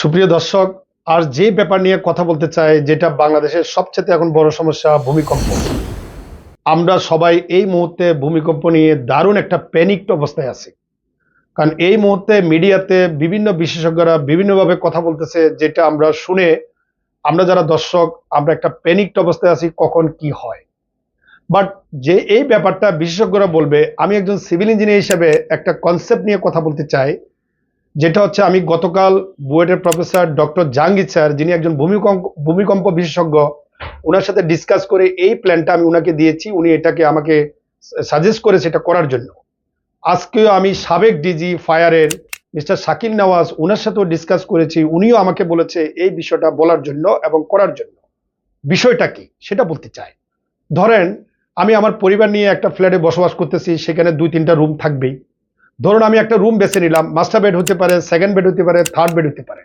সুপ্রিয় দর্শক, আর যে ব্যাপার নিয়ে কথা বলতে চাই, যেটা বাংলাদেশের সবচেয়ে এখন বড় সমস্যা, ভূমিকম্প। আমরা সবাই এই মুহূর্তে ভূমিকম্প নিয়ে দারুণ একটা প্যানিকড অবস্থায় আছি। কারণ এই মুহূর্তে মিডিয়াতে বিভিন্ন বিশেষজ্ঞরা বিভিন্নভাবে কথা বলতেছে, যেটা আমরা শুনে আমরা যারা দর্শক, আমরা একটা প্যানিকড অবস্থায় আছি, কখন কি হয়। বাট যে এই ব্যাপারটা বিশেষজ্ঞরা বলবে, আমি একজন সিভিল ইঞ্জিনিয়ার হিসেবে একটা কনসেপ্ট নিয়ে কথা বলতে চাই যেটা হচ্ছে আমি গতকাল বুয়েটের প্রফেসর ডক্টর জাহাঙ্গীর স্যার, যিনি একজন ভূমিকম্প ভূমিকম্প বিশেষজ্ঞ ওনার সাথে ডিসকাস করে এই প্ল্যানটা আমি ওনাকে দিয়েছি। উনি এটাকে আমাকে সাজেস্ট করেছে এটা করার জন্য। আজকেও আমি সাবেক ডিজি ফায়ারের মিস্টার শাকিল নওয়াজ ওনার সাথেও ডিসকাস করেছি। উনিও আমাকে বলেছে এই বিষয়টা বলার জন্য এবং করার জন্য। বিষয়টা কি সেটা বলতে চাই। ধরেন, আমি আমার পরিবার নিয়ে একটা ফ্ল্যাটে বসবাস করতেছি, সেখানে দুই তিনটা রুম থাকবেই। ধরুন আমি একটা রুম বেছে নিলাম মাস্টার বেড হতে পারে সেকেন্ড বেড হতে পারে থার্ড বেড হতে পারে।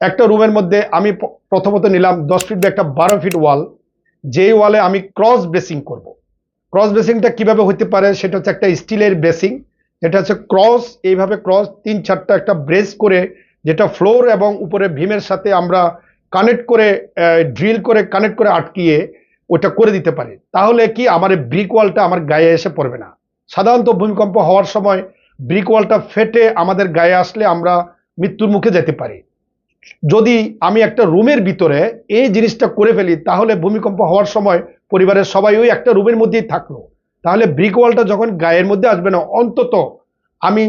একটা রুমের মধ্যে আমি প্রথমত নিলাম দশ ফিট একটা বারো ফিট ওয়াল যেই ওয়ালে আমি ক্রস বেসিং করব। ক্রস বেসিংটা কীভাবে হতে পারে, সেটা হচ্ছে একটা স্টিলের বেসিং যেটা হচ্ছে ক্রস এইভাবে ক্রস তিন চারটা একটা ব্রেস করে, যেটা ফ্লোর এবং উপরে ভীমের সাথে আমরা কানেক্ট করে ড্রিল করে কানেক্ট করে আটকিয়ে ওটা করে দিতে পারি। তাহলে কি আমার ব্রিক ওয়ালটা আমার গায়ে এসে পড়বে না। সাধারণত ভূমিকম্প হওয়ার সময় ব্রিক ওয়ালটা ফেটে আমাদের গায়ে আসলে আমরা মৃত্যুর মুখে যেতে পারি। যদি আমি একটা রুমের ভিতরে এই জিনিসটা করে ফেলি, তাহলে ভূমিকম্প হওয়ার সময় পরিবারের সবাই ওই একটা রুমের মধ্যেই থাকল। তাহলে ব্রিক ওয়ালটা যখন গায়ের মধ্যে আসবে না, অন্তত আমি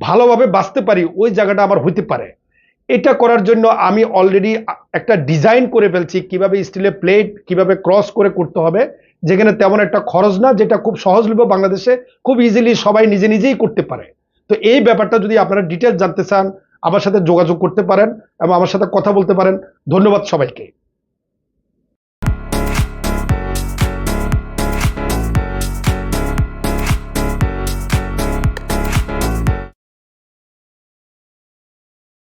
ভালোভাবে বাঁচতে পারি, ওই জায়গাটা আমার হইতে পারে। এটা করার জন্য আমি অলরেডি একটা ডিজাইন করে ফেলছি, কীভাবে স্টিলের প্লেট কীভাবে ক্রস করে করতে হবে। যেখানে তেমন একটা খরচ না, যেটা খুব সহজলভ্য বাংলাদেশে খুব ইজিলি সবাই নিজে নিজেই করতে পারে। তো এই ব্যাপারটা যদি আপনারা ডিটেলস জানতে চান, আমার সাথে যোগাযোগ করতে পারেন এবং আমার সাথে কথা বলতে পারেন। ধন্যবাদ সবাইকে।